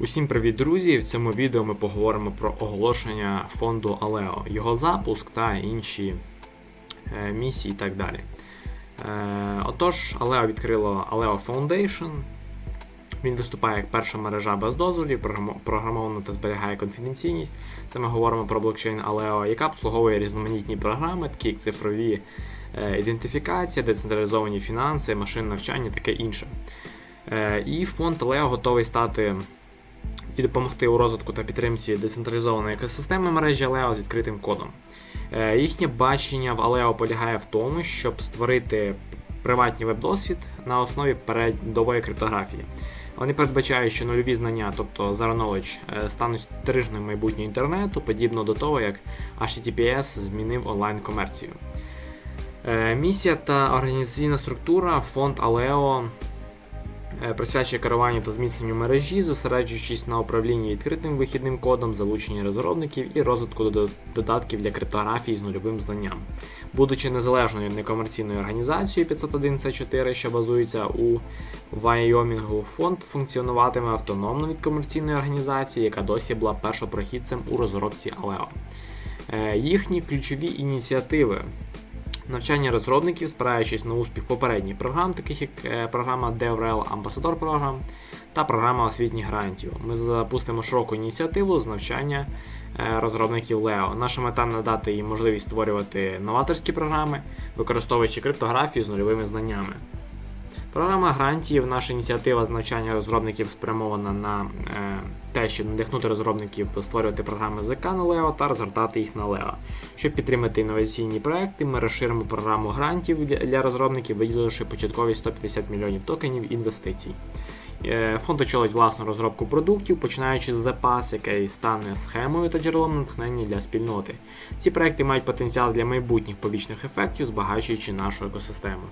Усім привіт, друзі! В цьому відео ми поговоримо про оголошення фонду Алео, його запуск та інші е, місії і так далі. Е, отож, Алео відкрило Aleo Foundation. Він виступає як перша мережа без дозволів, програмована та зберігає конфіденційність. Це ми говоримо про блокчейн Aleo, яка обслуговує різноманітні програми, такі як цифрові е, ідентифікація, децентралізовані фінанси, машин навчання, таке інше. І фонд Aleo готовий стати і допомогти у розвитку та підтримці децентралізованої екосистеми мережі Aleo з відкритим кодом. Е, Їхнє бачення в Aleo полягає в тому, щоб створити приватний веб-досвід на основі передової криптографії. Вони передбачають, що нульові знання, тобто Zero Knowledge, е, стануть стрижнем майбутнього інтернету, подібно до того, як HTTPS змінив онлайн-комерцію. Е, Місія та організаційна структура фонд е, присвячує керуванню та зміцненню мережі, зосереджуючись на управлінні відкритим вихідним кодом, залученні розробників і розвитку додатків для криптографії з нульовим знанням. Будучи незалежною некомерційною організацією 501C4, що базується у Вайомінгу, фонд функціонуватиме автономно від комерційної організації, яка досі була першопрохідцем у розробці. Е, Їхні ключові ініціативи навчання розробників, спираючись на успіх попередніх програм, таких як е, програма DevRel Ambassador Program та програма освітніх грантів. Ми запустимо широку ініціативу з навчання е, розробників Leo. Наша мета надати їм можливість створювати новаторські програми, використовуючи криптографію з нульовими знаннями. Програма грантів, наша ініціатива з навчання розробників спрямована на е, те, щоб надихнути розробників створювати програми ЗК на Leo та розгортати їх на Leo. Щоб підтримати інноваційні проекти, ми розширимо програму грантів для, для розробників, виділивши початкові 150 мільйонів токенів інвестицій. Е, Фонд очолить власну розробку продуктів, починаючи з запас, який стане схемою та джерелом натхнення для спільноти. Ці проекти мають потенціал для майбутніх побічних ефектів, збагачуючи нашу екосистему.